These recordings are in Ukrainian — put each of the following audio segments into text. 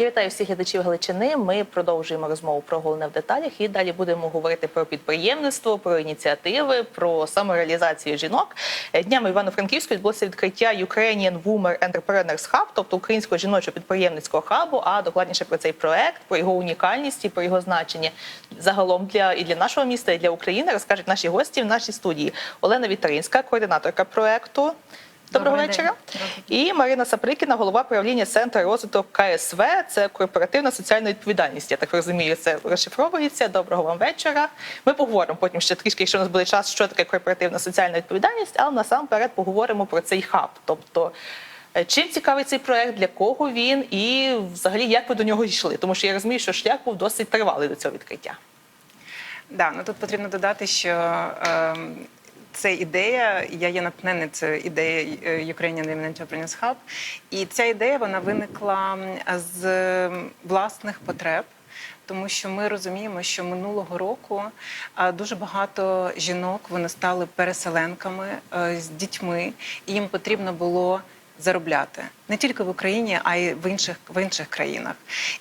Я вітаю всіх глядачів Галичини. Ми продовжуємо розмову про головне в деталях і далі будемо говорити про підприємництво, про ініціативи, про самореалізацію жінок. Днями Івано-Франківську відбулося відкриття Ukrainian Women Entrepreneurs Hub, тобто українського жіночого підприємницького хабу. А докладніше про цей проект, про його унікальність і про його значення загалом для і для нашого міста, і для України розкажуть наші гості в нашій студії. Олена Вітринська, координаторка проекту. Доброго Добрий вечора. день. І Марина Саприкіна, голова правління Центру розвитку КСВ. Це корпоративна соціальна відповідальність. Я так розумію, це розшифровується. Доброго вам вечора. Ми поговоримо потім ще трішки, якщо у нас буде час, що таке корпоративна соціальна відповідальність, але насамперед поговоримо про цей хаб. Тобто, е, чим цікавий цей проект, для кого він, і взагалі як ви до нього йшли? Тому що я розумію, що шлях був досить тривалий до цього відкриття. Да, ну тут потрібно додати, що е, це ідея. Я є напнениця. ідеї е, Ukrainian Women Entrepreneurs Hub. І ця ідея вона виникла з власних потреб. Тому що ми розуміємо, що минулого року дуже багато жінок вони стали переселенками е, з дітьми, і їм потрібно було заробляти не тільки в Україні, а й в інших в інших країнах.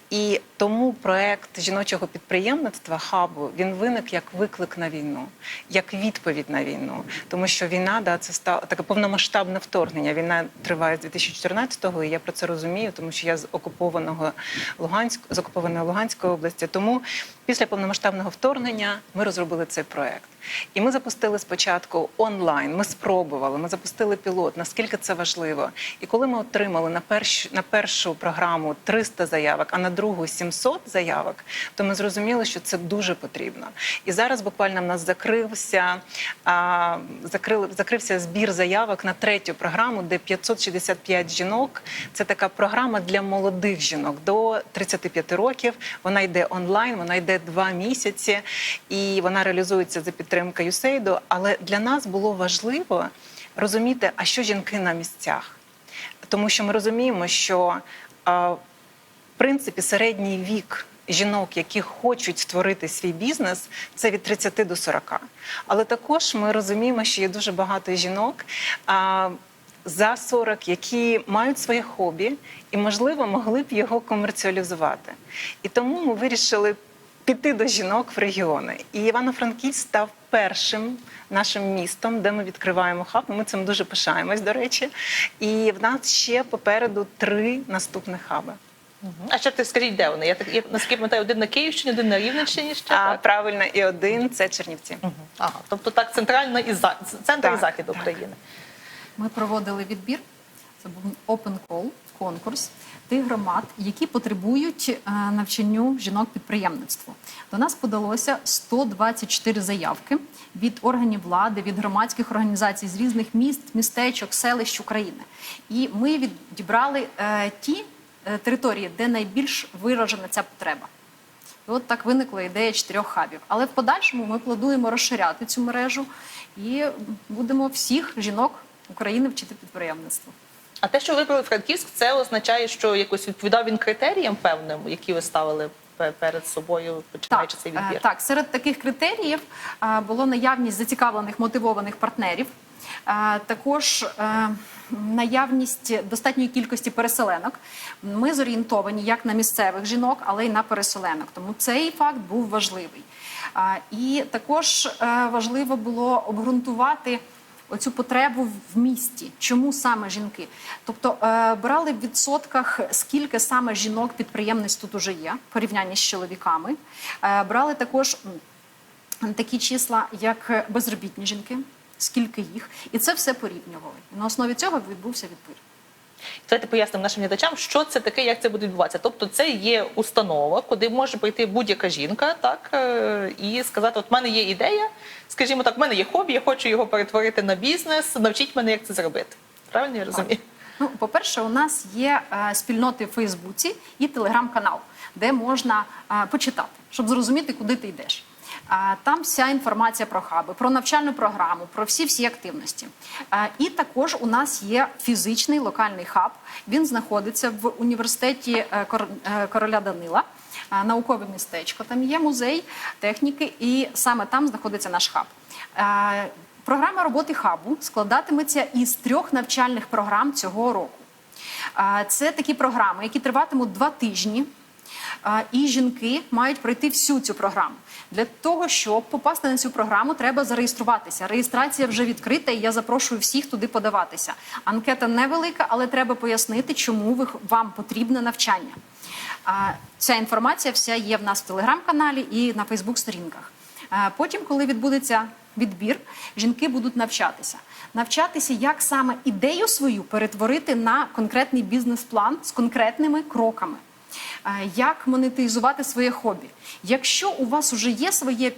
І тому проект жіночого підприємництва хабу він виник як виклик на війну, як відповідь на війну. Тому що війна да це стало таке повномасштабне вторгнення. Війна триває з 2014-го, і я про це розумію, тому що я з окупованого Луганськ з окупованої Луганської області. Тому після повномасштабного вторгнення ми розробили цей проект. І ми запустили спочатку онлайн. Ми спробували, ми запустили пілот. Наскільки це важливо? І коли ми отримали на першу на першу програму 300 заявок, а на другу 700 заявок, то ми зрозуміли, що це дуже потрібно. І зараз буквально в нас закрився а, закрили, закрився збір заявок на третю програму, де 565 жінок. Це така програма для молодих жінок до 35 років. Вона йде онлайн, вона йде два місяці, і вона реалізується за підтримки USAID. Але для нас було важливо розуміти, а що жінки на місцях. Тому що ми розуміємо, що в принципі середній вік жінок, які хочуть створити свій бізнес, це від 30 до 40. Але також ми розуміємо, що є дуже багато жінок. А, за 40, які мають своє хобі і, можливо, могли б його комерціалізувати. І тому ми вирішили піти до жінок в регіони. І Івано-Франківськ став першим нашим містом, де ми відкриваємо хаб. Ми цим дуже пишаємось, до речі. І в нас ще попереду три наступних хаби. А ще ти скажіть, де вони? Я так я наскільки пам'ятаю, один на Київщині, один на Рівненщині ще А так? правильно, і один це Чернівці. Ага, тобто так центрально і за центр і захід так. України. Ми проводили відбір. Це був open call, конкурс громад, які потребують е, навчанню жінок підприємництву. До нас подалося 124 заявки від органів влади, від громадських організацій з різних міст, містечок, селищ України. І ми відібрали е, ті е, території, де найбільш виражена ця потреба. І от так виникла ідея чотирьох хабів. Але в подальшому ми плануємо розширяти цю мережу і будемо всіх жінок України вчити підприємництву. А те, що вибрали Франківськ, це означає, що якось відповідав він критеріям певним, які ви ставили перед собою, починаючи цей е, відбір. так, серед таких критеріїв е, було наявність зацікавлених мотивованих партнерів, е, також е, наявність достатньої кількості переселенок. Ми зорієнтовані як на місцевих жінок, але й на переселенок. Тому цей факт був важливий. Е, І також е, важливо було обґрунтувати. Оцю потребу в місті. Чому саме жінки? Тобто е, брали в відсотках, скільки саме жінок підприємниць тут уже є, в порівнянні з чоловіками. Е, брали також такі числа, як безробітні жінки, скільки їх, і це все порівнювали. На основі цього відбувся відбір. Давайте пояснимо нашим глядачам, що це таке, як це буде відбуватися. Тобто, це є установа, куди може прийти будь-яка жінка, так е, і сказати: от в мене є ідея, скажімо так, в мене є хобі, я хочу його перетворити на бізнес. Навчіть мене, як це зробити. Правильно я розумію? Ну, по-перше, у нас є е, спільноти в Фейсбуці і телеграм-канал, де можна е, почитати, щоб зрозуміти, куди ти йдеш. Там вся інформація про хаби, про навчальну програму, про всі всі активності. І також у нас є фізичний локальний хаб. Він знаходиться в університеті е, е, короля Данила. Наукове містечко. Там є музей техніки, і саме там знаходиться наш хаб. Програма роботи хабу складатиметься із трьох навчальних програм цього року. Це такі програми, які триватимуть два тижні. І жінки мають пройти всю цю програму. Для того, щоб попасти на цю програму, треба зареєструватися. Реєстрація вже відкрита, і я запрошую всіх туди подаватися. Анкета невелика, але треба пояснити, чому ви- вам потрібне навчання. А, Ця інформація вся є в нас в телеграм-каналі і на Фейсбук-сторінках. Потім, коли відбудеться відбір, жінки будуть навчатися. Навчатися, як саме ідею свою перетворити на конкретний бізнес-план з конкретними кроками. Е, Як монетизувати своє хобі? Якщо у вас вже є своє,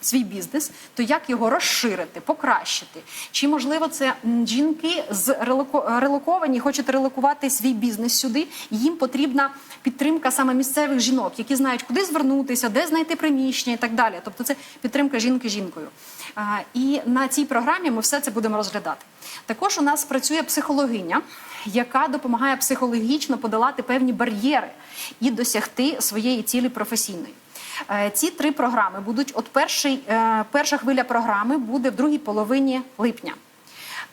свій бізнес, то як його розширити, покращити? Чи можливо це жінки з релоковані, хочуть релокувати свій бізнес сюди? Їм потрібна підтримка саме місцевих жінок, які знають, куди звернутися, де знайти приміщення і так далі. Тобто, це підтримка жінки жінкою. І на цій програмі ми все це будемо розглядати. Також у нас працює психологиня, яка допомагає психологічно подолати певні бар'єри і досягти своєї цілі професійної. Е, Ці три програми будуть от перший, е, перша хвиля програми буде в другій половині липня.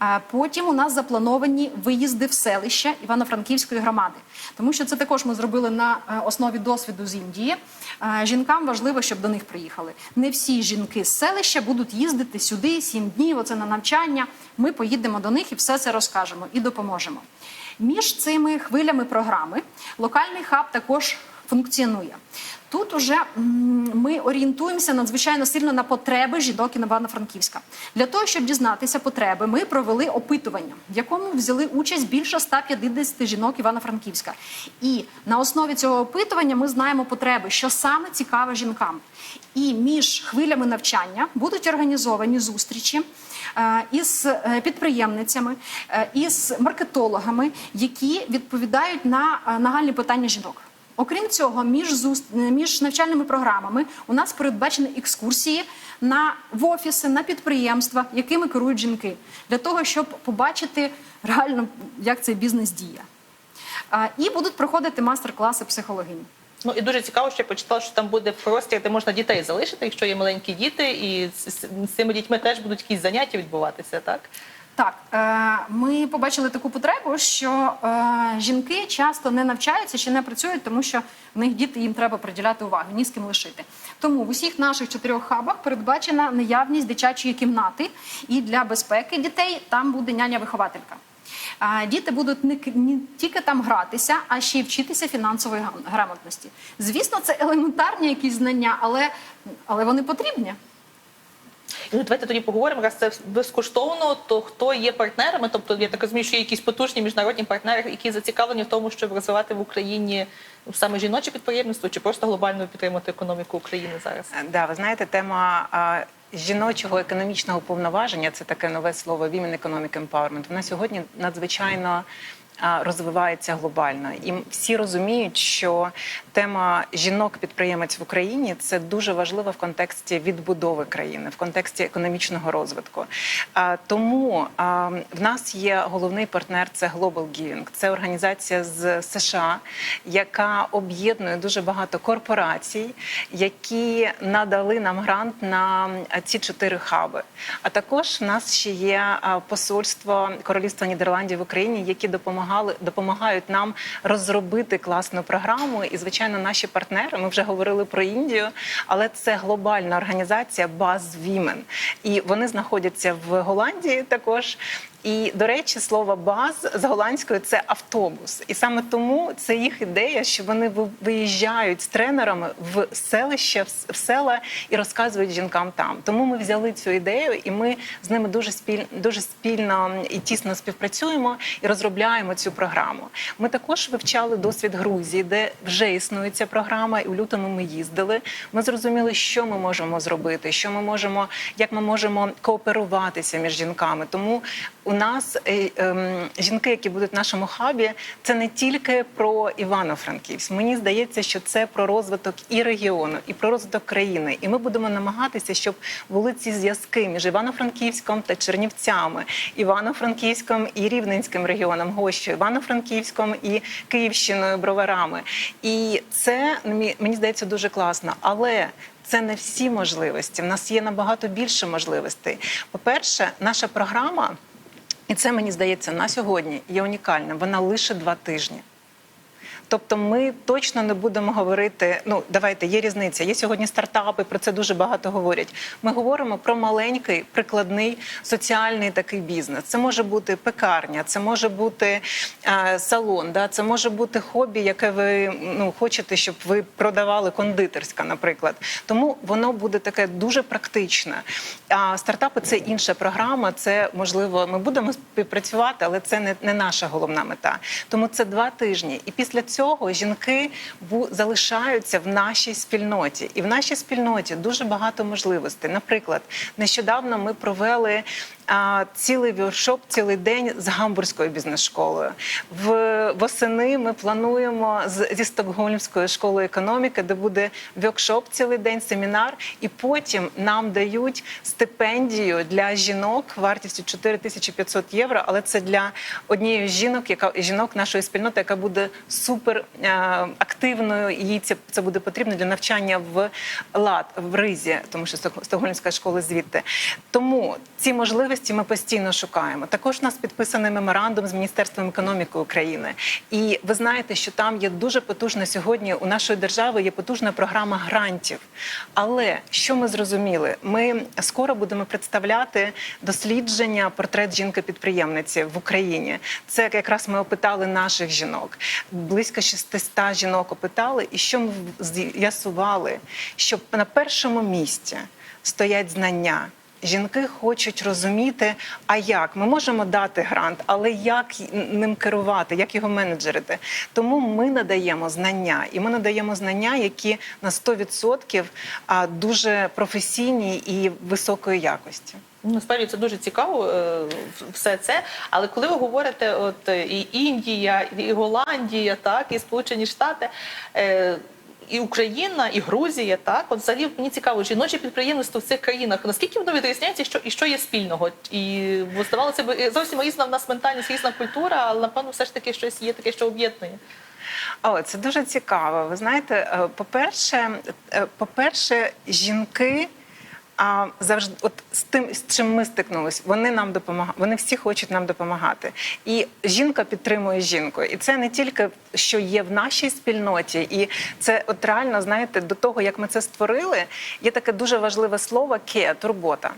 А Потім у нас заплановані виїзди в селища Івано-Франківської громади, тому що це також ми зробили на е, основі досвіду з Індії. Е, Жінкам важливо, щоб до них приїхали. Не всі жінки з селища будуть їздити сюди сім днів. Оце на навчання. Ми поїдемо до них і все це розкажемо і допоможемо. Між цими хвилями програми локальний хаб також функціонує. Тут уже ми орієнтуємося надзвичайно сильно на потреби жінок Івано-Франківська. Для того, щоб дізнатися потреби, ми провели опитування, в якому взяли участь більше 150 жінок Івано-Франківська. І на основі цього опитування ми знаємо потреби, що саме цікаве жінкам. І між хвилями навчання будуть організовані зустрічі е, із е, підприємницями, е, із маркетологами, які відповідають на нагальні питання жінок. Окрім цього, між зуст... між навчальними програмами у нас передбачені екскурсії на в офіси, на підприємства, якими керують жінки, для того, щоб побачити реально, як цей бізнес діє. А, І будуть проходити мастер-класи психологині. Ну і дуже цікаво, що я почитала, що там буде простір, де можна дітей залишити, якщо є маленькі діти, і з цими дітьми теж будуть якісь заняття відбуватися, так? Так, е, ми побачили таку потребу, що е, жінки часто не навчаються чи не працюють, тому що в них діти їм треба приділяти увагу, ні з ким лишити. Тому в усіх наших чотирьох хабах передбачена наявність дитячої кімнати, і для безпеки дітей там буде няня-вихователька. Діти будуть не, тільки там гратися, а ще й вчитися фінансової грамотності. Звісно, це елементарні якісь знання, але, але вони потрібні. Ну, давайте тоді поговоримо, раз це безкоштовно, то хто є партнерами? Тобто я так розумію, що є якісь потужні міжнародні партнери, які зацікавлені в тому, щоб розвивати в Україні саме жіноче підприємництво, чи просто глобально підтримати економіку України зараз? Е, Да, ви знаєте, тема жіночого економічного повноваження це таке нове слово Women Economic Empowerment. Вона сьогодні надзвичайно. Розвивається глобально, і всі розуміють, що тема жінок-підприємець в Україні це дуже важливо в контексті відбудови країни, в контексті економічного розвитку. Тому в нас є головний партнер це Global Giving. Це організація з США, яка об'єднує дуже багато корпорацій, які надали нам грант на ці чотири хаби. А також в нас ще є посольство Королівства Нідерландів в Україні, які допомагали допомагають нам розробити класну програму. І звичайно, наші партнери. Ми вже говорили про Індію, але це глобальна організація Buzz Women. І вони знаходяться в Голландії також. І до речі, слово баз з голландською це автобус, і саме тому це їх ідея, що вони ви- виїжджають з тренерами в селище, в села і розказують жінкам там. Тому ми взяли цю ідею, і ми з ними дуже спіль, дуже спільно і тісно співпрацюємо і розробляємо цю програму. Ми також вивчали досвід Грузії, де вже існує ця програма, і в лютому ми їздили. Ми зрозуміли, що ми можемо зробити, що ми можемо, як ми можемо кооперуватися між жінками. Тому у нас е, ем, жінки, які будуть в нашому хабі, це не тільки про Івано-Франківськ. Мені здається, що це про розвиток і регіону, і про розвиток країни. І ми будемо намагатися, щоб були ці зв'язки між Івано-Франківськом та Чернівцями, Івано-Франківськом і Рівненським регіоном, Гощу, Івано-Франківськом і Київщиною, Броварами. І це мені здається дуже класно. Але це не всі можливості. В нас є набагато більше можливостей. По-перше, наша програма. І це мені здається на сьогодні є унікальним. Вона лише два тижні. Тобто ми точно не будемо говорити. Ну давайте є різниця. Є сьогодні стартапи, про це дуже багато говорять. Ми говоримо про маленький прикладний соціальний такий бізнес. Це може бути пекарня, це може бути е, салон, да, це може бути хобі, яке ви ну хочете, щоб ви продавали кондитерська, наприклад. Тому воно буде таке дуже практичне. А стартапи це інша програма. Це можливо, ми будемо співпрацювати, але це не, не наша головна мета. Тому це два тижні. І після цього жінки бу- залишаються в нашій спільноті. І в нашій спільноті дуже багато можливостей. Наприклад, нещодавно ми провели. А, цілий воркшоп, цілий день з гамбурзькою бізнес-школою. В восени ми плануємо з, зі Стокгольмською школою економіки, де буде воркшоп цілий день, семінар, і потім нам дають стипендію для жінок вартістю 4500 євро. Але це для однієї жінок, яка жінок нашої спільноти, яка буде супер е, активною. Їй це, це буде потрібно для навчання в лад в ризі, тому що Сток- Стокгольмська школа звідти. Тому ці можливості ми постійно шукаємо. Також у нас підписаний меморандум з Міністерством економіки України. І ви знаєте, що там є дуже потужна сьогодні. У нашої держави є потужна програма грантів. Але що ми зрозуміли? Ми скоро будемо представляти дослідження портрет жінки-підприємниці в Україні. Це якраз ми опитали наших жінок. Близько 600 жінок опитали, і що ми з'ясували, що на першому місці стоять знання. Жінки хочуть розуміти, а як ми можемо дати грант, але як ним керувати, як його менеджерити. Тому ми надаємо знання, і ми надаємо знання, які на 100% дуже професійні і високої якості. Ну, Насправді це дуже цікаво, е, все це. Але коли ви говорите, от е, і Індія, і Голландія, так, і Сполучені Штати. І Україна, і Грузія, так от взагалі мені цікаво, жіноче підприємництво в цих країнах. Наскільки воно відрізняється, що і що є спільного? І бо здавалося б, зовсім різна в нас ментальність, різна культура, але напевно все ж таки щось є таке, що об'єднує. О, це дуже цікаво. Ви знаєте, е, по-перше, е, по-перше, жінки. А завжди, от з тим, з чим ми стикнулись, вони нам допомагають. Вони всі хочуть нам допомагати. І жінка підтримує жінку. І це не тільки що є в нашій спільноті, і це от реально знаєте, до того як ми це створили, є таке дуже важливе слово ке турбота.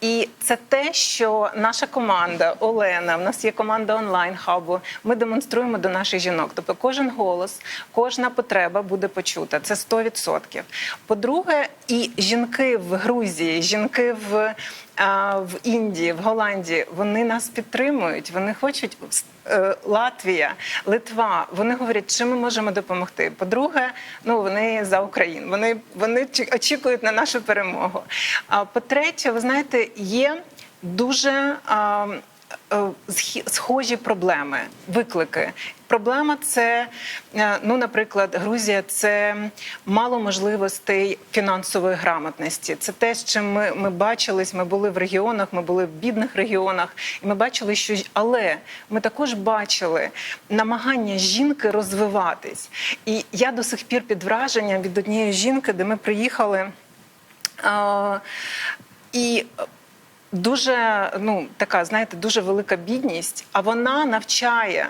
І це те, що наша команда Олена, в нас є команда онлайн хабу. Ми демонструємо до наших жінок. Тобто, кожен голос, кожна потреба буде почута. Це 100%. По-друге, і жінки в Грузії, жінки в, в Індії, в Голландії, вони нас підтримують. Вони хочуть е, Латвія, Литва. Вони говорять, чим ми можемо допомогти. По-друге, ну вони за Україну. Вони вони очікують на нашу перемогу. А по-третє, ви знаєте, є дуже. Е, Схожі проблеми, виклики. Проблема це, е, ну, наприклад, Грузія це мало можливостей фінансової грамотності. Це те, чим ми, ми бачились. Ми були в регіонах, ми були в бідних регіонах, і ми бачили, що але ми також бачили намагання жінки розвиватись. І я до сих пір під враженням від однієї жінки, де ми приїхали. А, і дуже ну така, знаєте, дуже велика бідність. А вона навчає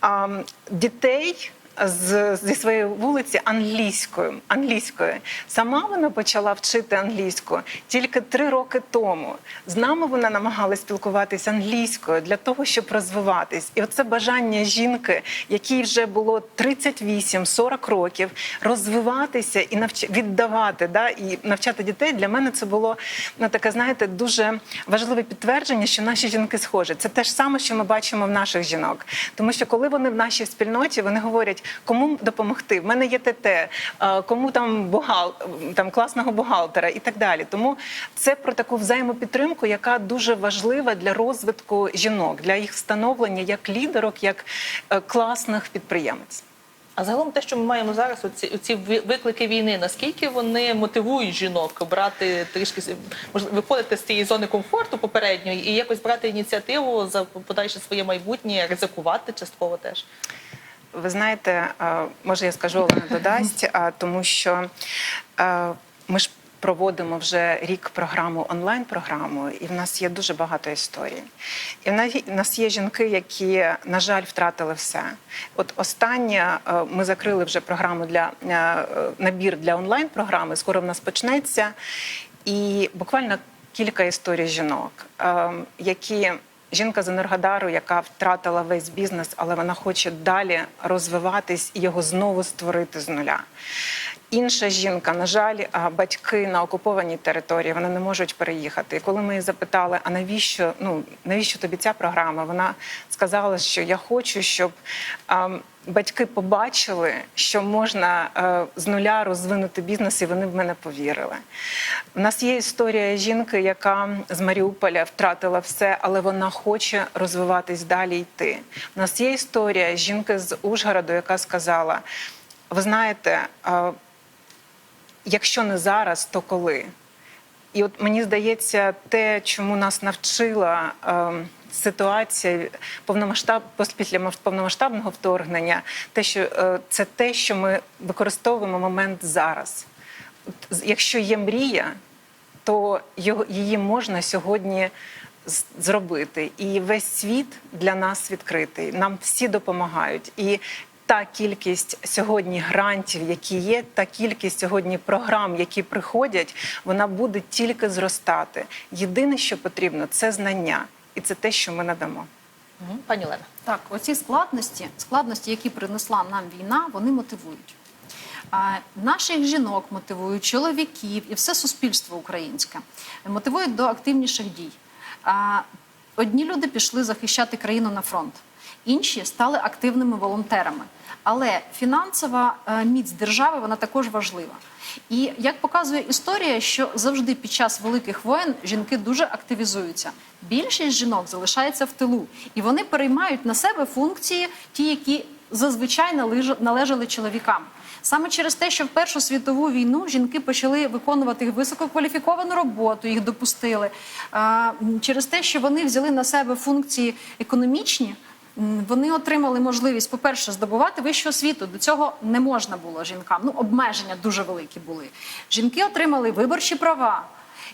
а, дітей. З, зі своєї вулиці англійською англійською сама вона почала вчити англійську тільки три роки тому. З нами вона намагалась спілкуватися англійською для того, щоб розвиватись. І оце бажання жінки, якій вже було 38-40 років, розвиватися і навч... віддавати, да, і навчати дітей. Для мене це було ну таке, знаєте, дуже важливе підтвердження, що наші жінки схожі. Це те ж саме, що ми бачимо в наших жінок. Тому що коли вони в нашій спільноті, вони говорять, кому допомогти. В мене є ТТ, е, кому там бухгал... там класного бухгалтера і так далі. Тому це про таку взаємопідтримку, яка дуже важлива для розвитку жінок, для їх встановлення як лідерок, як е, класних підприємець. А загалом те, що ми маємо зараз, оці, оці виклики війни, наскільки вони мотивують жінок брати трішки можливо, виходити з цієї зони комфорту попередньої і якось брати ініціативу за подальше своє майбутнє, ризикувати частково теж. Ви знаєте, е, може я скажу, Олена додасть, тому що е, ми ж проводимо вже рік програму онлайн-програму, і в нас є дуже багато історій. І в нас- є жінки, які, на жаль, втратили все. От останнє е, ми закрили вже програму для набір для онлайн-програми. Скоро в нас почнеться. І буквально кілька історій жінок, е, які жінка з Енергодару, яка втратила весь бізнес, але вона хоче далі розвиватись і його знову створити з нуля. Інша жінка, на жаль, батьки на окупованій території, вони не можуть переїхати. І коли ми її запитали, а навіщо ну навіщо тобі ця програма? Вона сказала, що я хочу, щоб а, батьки побачили, що можна е, з нуля розвинути бізнес, і вони в мене повірили. У нас є історія жінки, яка з Маріуполя втратила все, але вона хоче розвиватись далі йти. У нас є історія жінки з Ужгороду, яка сказала: ви знаєте. е, якщо не зараз, то коли? І от мені здається, те, чому нас навчила е, ситуація повномасштаб після повномасштабного вторгнення, те, що е, це те, що ми використовуємо момент зараз. Якщо є мрія, то його, її можна сьогодні зробити. І весь світ для нас відкритий. Нам всі допомагають. І та кількість сьогодні грантів, які є, та кількість сьогодні програм, які приходять, вона буде тільки зростати. Єдине, що потрібно, це знання, і це те, що ми надамо. Пані Олена. Так, оці складності, складності, які принесла нам війна, вони мотивують. А, наших жінок мотивують, чоловіків і все суспільство українське мотивують до активніших дій. А, одні люди пішли захищати країну на фронт, інші стали активними волонтерами. Але фінансова е, міць держави вона також важлива. І як показує історія, що завжди під час великих воєн жінки дуже активізуються. Більшість жінок залишається в тилу, і вони переймають на себе функції, ті, які зазвичай належа- належали чоловікам. Саме через те, що в Першу світову війну жінки почали виконувати висококваліфіковану роботу, їх допустили. Через те, що вони взяли на себе функції економічні, вони отримали можливість, по-перше, здобувати вищу освіту. До цього не можна було жінкам. Ну, обмеження дуже великі були. Жінки отримали виборчі права.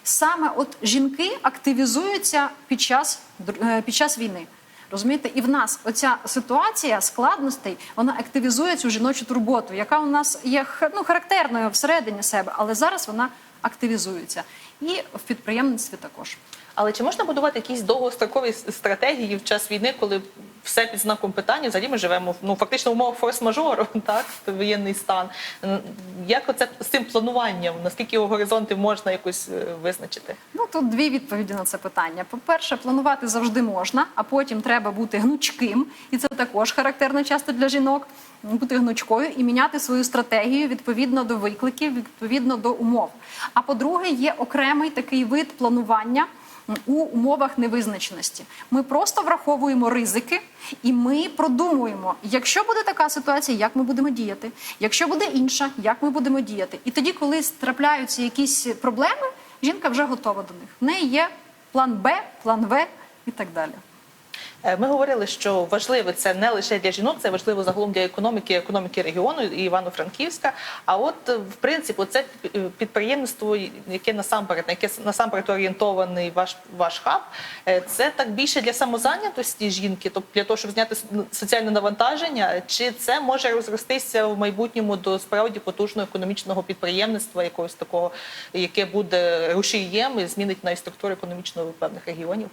Саме от жінки активізуються під час, е, під час війни. Розумієте, і в нас оця ситуація складностей вона активізує цю жіночу турботу, яка у нас є ну, характерною всередині себе, але зараз вона активізується. І в підприємництві також. Але чи можна будувати якісь довгострокові стратегії в час війни, коли все під знаком питання? Взагалі ми живемо ну фактично в умовах форс-мажору, так воєнний стан. Як оце з цим плануванням? Наскільки його горизонти можна якось е, визначити? Ну тут дві відповіді на це питання. По-перше, планувати завжди можна, а потім треба бути гнучким, і це також характерно часто для жінок. Бути гнучкою і міняти свою стратегію відповідно до викликів, відповідно до умов. А по-друге, є окремий такий вид планування у умовах невизначеності. Ми просто враховуємо ризики, і ми продумуємо, якщо буде така ситуація, як ми будемо діяти, якщо буде інша, як ми будемо діяти. І тоді, коли трапляються якісь проблеми, жінка вже готова до них. В неї є план Б, план В і так далі. Е, Ми говорили, що важливо це не лише для жінок, це важливо загалом для економіки, економіки регіону і Івано-Франківська. А от е, в принципі, це підприємництво, яке насамперед, на яке насамперед орієнтований ваш ваш хаб, е, це так більше для самозайнятості жінки, тобто для того, щоб зняти соціальне навантаження, чи це може розростися в майбутньому до справді потужного економічного підприємництва, якогось такого, яке буде рушієм і змінить навіть структуру економічного певних регіонів?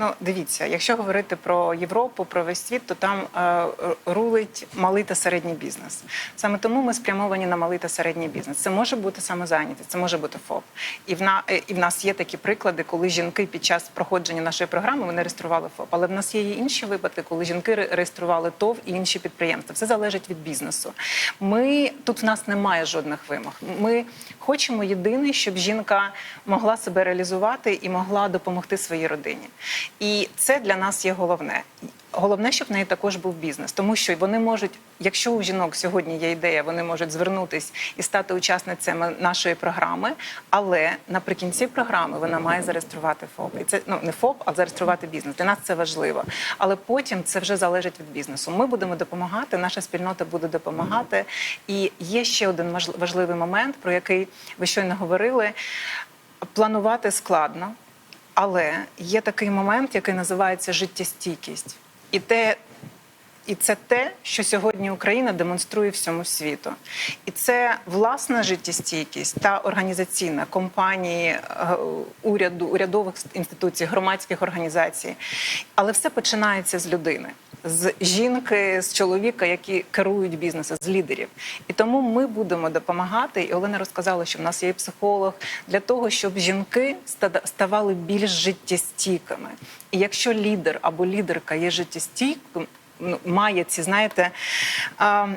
Ну, дивіться, якщо говорити про Європу, про весь світ, то там е, рулить малий та середній бізнес. Саме тому ми спрямовані на малий та середній бізнес. Це може бути самозайнятість, це може бути ФОП. І в, на, е, і в нас є такі приклади, коли жінки під час проходження нашої програми вони реєстрували ФОП. Але в нас є і інші випадки, коли жінки реєстрували ТОВ і інші підприємства. Все залежить від бізнесу. Ми тут в нас немає жодних вимог. Ми хочемо єдине, щоб жінка могла себе реалізувати і могла допомогти своїй родині. І це для нас є головне. Головне, щоб в неї також був бізнес, тому що вони можуть, якщо у жінок сьогодні є ідея, вони можуть звернутись і стати учасницями нашої програми. Але наприкінці програми вона має зареєструвати ФОП. І це ну не ФОП, а зареєструвати бізнес. Для нас це важливо. Але потім це вже залежить від бізнесу. Ми будемо допомагати, наша спільнота буде допомагати. І є ще один важливий момент, про який ви щойно говорили. Планувати складно, але є такий момент, який називається життєстійкість. І те, і це те, що сьогодні Україна демонструє всьому світу. І це власна життєстійкість та організаційна компанії, е, уряду, урядових інституцій, громадських організацій. Але все починається з людини. З жінки, з чоловіка, які керують бізнесом, з лідерів, і тому ми будемо допомагати. І Олена розказала, що в нас є психолог для того, щоб жінки ставали більш життєстійкими. І якщо лідер або лідерка є життєстійким, має ці, знаєте,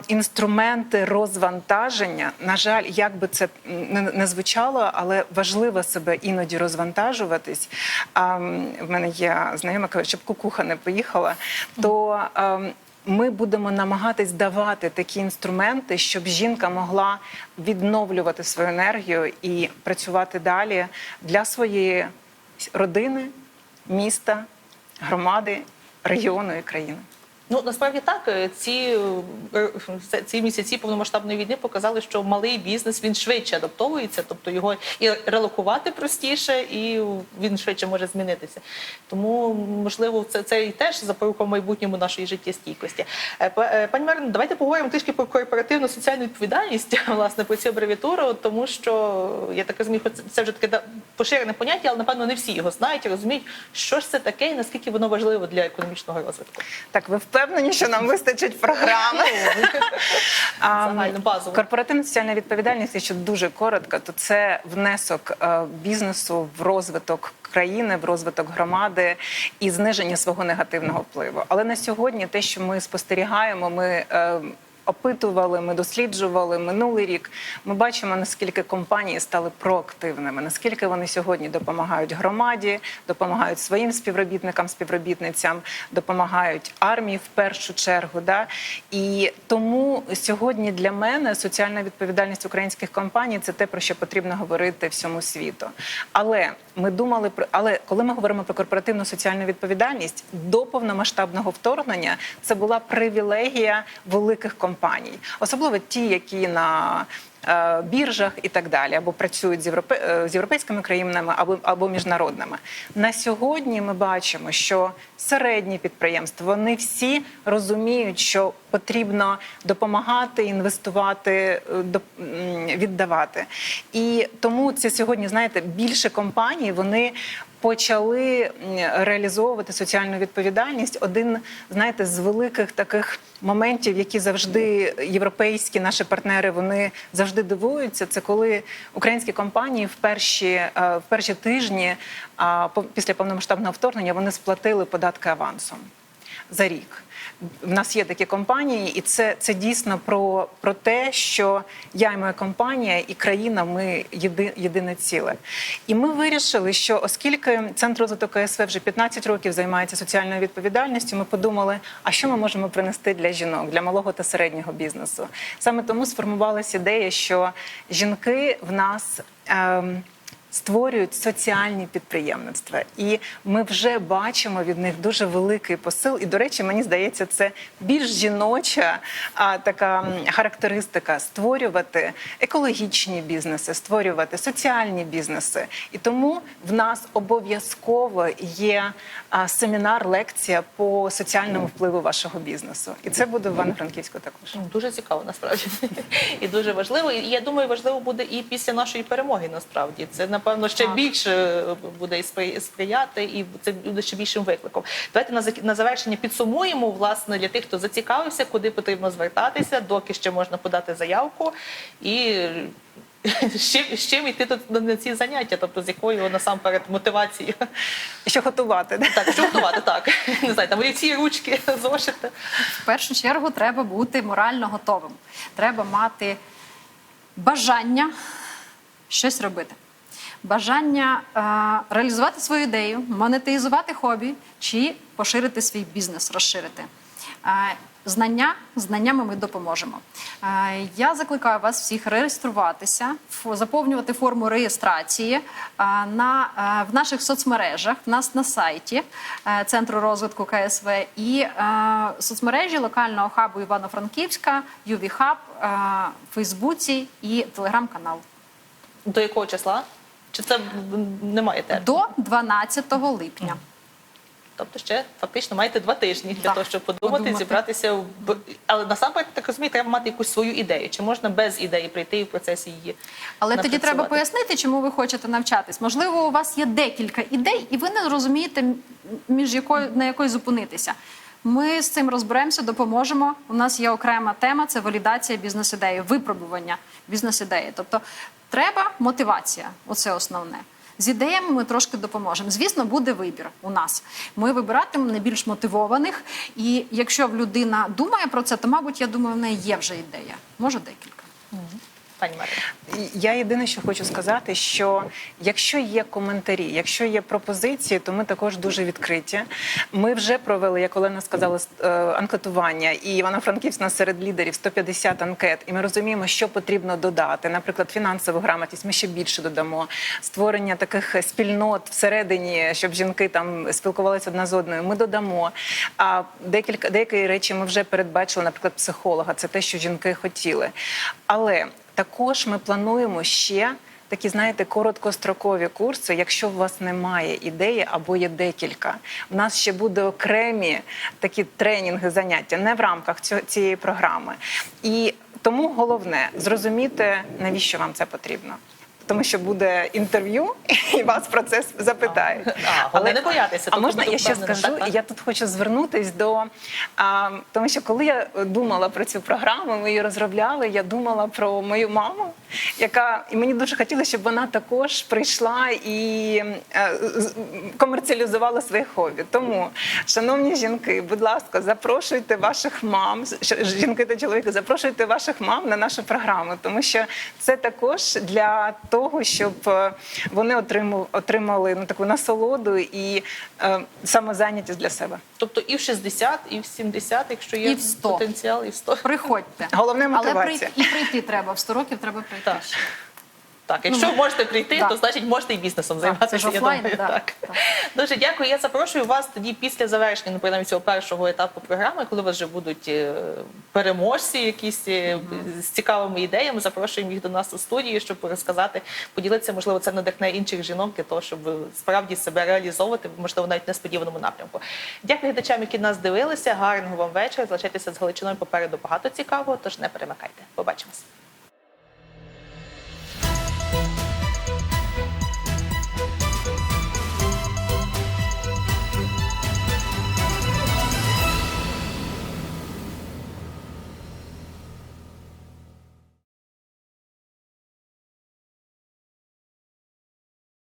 інструменти розвантаження. На жаль, як би це не, звучало, але важливо себе іноді розвантажуватись. В мене є знайома, щоб кукуха не поїхала, то ми будемо намагатись давати такі інструменти, щоб жінка могла відновлювати свою енергію і працювати далі для своєї родини, міста, громади, регіону і країни. Ну насправді так, е, ці, е, ці місяці повномасштабної війни показали, що малий бізнес він швидше адаптовується, тобто його і релокувати простіше, і він швидше може змінитися. Тому можливо, це, це і теж запорука в майбутньому нашої життєстійкості. Е, Пані Марино, давайте поговоримо трішки про корпоративну соціальну відповідальність, власне, про цю абревіатуру, тому що я так розумію, це- вже таке поширене поняття, але напевно не всі його знають розуміють, що ж це таке і наскільки воно важливо для економічного розвитку. Так, ви впевнені, що нам вистачить програми? Загально, базово. Корпоративна соціальна відповідальність, якщо дуже коротко, то це внесок е, бізнесу в розвиток країни, в розвиток громади і зниження свого негативного впливу. Але на сьогодні те, що ми спостерігаємо, ми. Опитували, ми досліджували минулий рік. Ми бачимо, наскільки компанії стали проактивними, наскільки вони сьогодні допомагають громаді, допомагають своїм співробітникам, співробітницям, допомагають армії в першу чергу. Да? І тому сьогодні для мене соціальна відповідальність українських компаній це те, про що потрібно говорити всьому світу. Але ми думали про але коли ми говоримо про корпоративну соціальну відповідальність до повномасштабного вторгнення, це була привілегія великих компаній, особливо ті, які на е, біржах і так далі, або працюють з, європе, е, з європейськими країнами, або, або міжнародними. На сьогодні ми бачимо, що середні підприємства вони всі розуміють, що потрібно допомагати, інвестувати, е, віддавати. І тому це сьогодні, знаєте, більше компаній вони. Почали реалізовувати соціальну відповідальність. Один, знаєте, з великих таких моментів, які завжди європейські наші партнери вони завжди дивуються. Це коли українські компанії в перші, е, в перші тижні після повномасштабного вторгнення вони сплатили податки авансом за рік. В нас є такі компанії, і це, це дійсно про, про те, що я і моя компанія і країна ми єди, єдине ціле. І ми вирішили, що оскільки центр розвитку КСВ вже 15 років займається соціальною відповідальністю, ми подумали, а що ми можемо принести для жінок, для малого та середнього бізнесу. Саме тому сформувалася ідея, що жінки в нас. Ем, створюють соціальні підприємництва, і ми вже бачимо від них дуже великий посил. І, до речі, мені здається, це більш жіноча а, така характеристика створювати екологічні бізнеси, створювати соціальні бізнеси. І тому в нас обов'язково є а, семінар, лекція по соціальному впливу вашого бізнесу. І це буде в Івано-Франківську також. Ну, Дуже цікаво насправді і дуже важливо. І я думаю, важливо буде і після нашої перемоги. Насправді це напевно ще Так. більше буде і сприяти, і це буде ще більшим викликом. Давайте на на завершення підсумуємо власне для тих, хто зацікавився, куди потрібно звертатися, доки ще можна подати заявку і. З чим, з чим йти тут на ці заняття, тобто з якою насамперед мотивацією? Що готувати? Так, що готувати, так. Не знаю, там олівці, ручки, зошити. В першу чергу треба бути морально готовим. Треба мати бажання щось робити. Бажання е, реалізувати свою ідею, монетизувати хобі чи поширити свій бізнес, розширити. Е, Знання знаннями ми допоможемо. Е, Я закликаю вас всіх реєструватися, заповнювати форму реєстрації е, на е, в наших соцмережах. В нас на сайті центру розвитку КСВ і соцмережі локального хабу Івано-Франківська, UV Хаб, е, Фейсбуці і телеграм-канал. До якого числа? Чи це немає терміну? До 12 липня. Тобто ще фактично маєте два тижні для Так, того, щоб подумати, подумати. зібратися. В... Але насамперед, так розумію, треба мати якусь свою ідею. Чи можна без ідеї прийти і в процесі її? Але тоді треба пояснити, чому ви хочете навчатись. Можливо, у вас є декілька ідей, і ви не розумієте, між якою на якої зупинитися. Ми з цим розберемося, допоможемо. У нас є окрема тема це валідація бізнес-ідеї, випробування бізнес-ідеї. Тобто треба мотивація, оце основне. З ідеями ми трошки допоможемо. Звісно, буде вибір у нас. Ми вибиратимемо найбільш мотивованих. І якщо людина думає про це, то мабуть, я думаю, в неї є вже ідея. Може декілька. Пані Марія. Я єдине, що хочу сказати, що якщо є коментарі, якщо є пропозиції, то ми також дуже відкриті. Ми вже провели, як Олена сказала, е, анкетування, і Івано-Франківськ нас серед лідерів 150 анкет, і ми розуміємо, що потрібно додати. Наприклад, фінансову грамотність. Ми ще більше додамо створення таких спільнот всередині, щоб жінки там спілкувалися одна з одною. Ми додамо. А декілька деякі речі ми вже передбачили, наприклад, психолога. Це те, що жінки хотіли. Але також ми плануємо ще такі, знаєте, короткострокові курси. Якщо у вас немає ідеї або є декілька, у нас ще буде окремі такі тренінги, заняття не в рамках цієї програми. І тому головне зрозуміти, навіщо вам це потрібно. Тому що буде інтерв'ю, і вас про це запитають. А, головне не боятися, А тобто можна я ще скажу? так? Я тут хочу звернутись до а, тому, що коли я думала про цю програму, ми її розробляли. Я думала про мою маму, яка і мені дуже хотілося, щоб вона також прийшла і е, з- комерціалізувала своє хобі. Тому, шановні жінки, будь ласка, запрошуйте ваших мам, жінки та чоловіки, запрошуйте ваших мам на нашу програму, тому що це також для того, щоб е, вони отримали, отримали ну таку насолоду і е, самозайнятість для себе. Тобто і в 60, і в 70, якщо є І в 100. потенціал, і в 100. Приходьте. Головне Але мотивація. прийти, і прийти треба. В 100 років треба прийти. Так. Так, якщо Ну, можете прийти, да. то значить можете і бізнесом Так, займатися. я офлайн, думаю, да, так. так. Дуже дякую. Я запрошую вас тоді після завершення, ну, принаймні, цього першого етапу програми, коли у вас вже будуть е, переможці, якісь е, з цікавими ідеями. Запрошуємо їх до нас у студію, щоб розказати, поділитися. Можливо, це надихне інших жінок для того, щоб справді себе реалізовувати, можливо, навіть в несподіваному напрямку. Дякую глядачам, які нас дивилися. Гарного вам вечора. Залишайтеся з Галичиною попереду багато цікавого. Тож не перемикайте. Побачимось.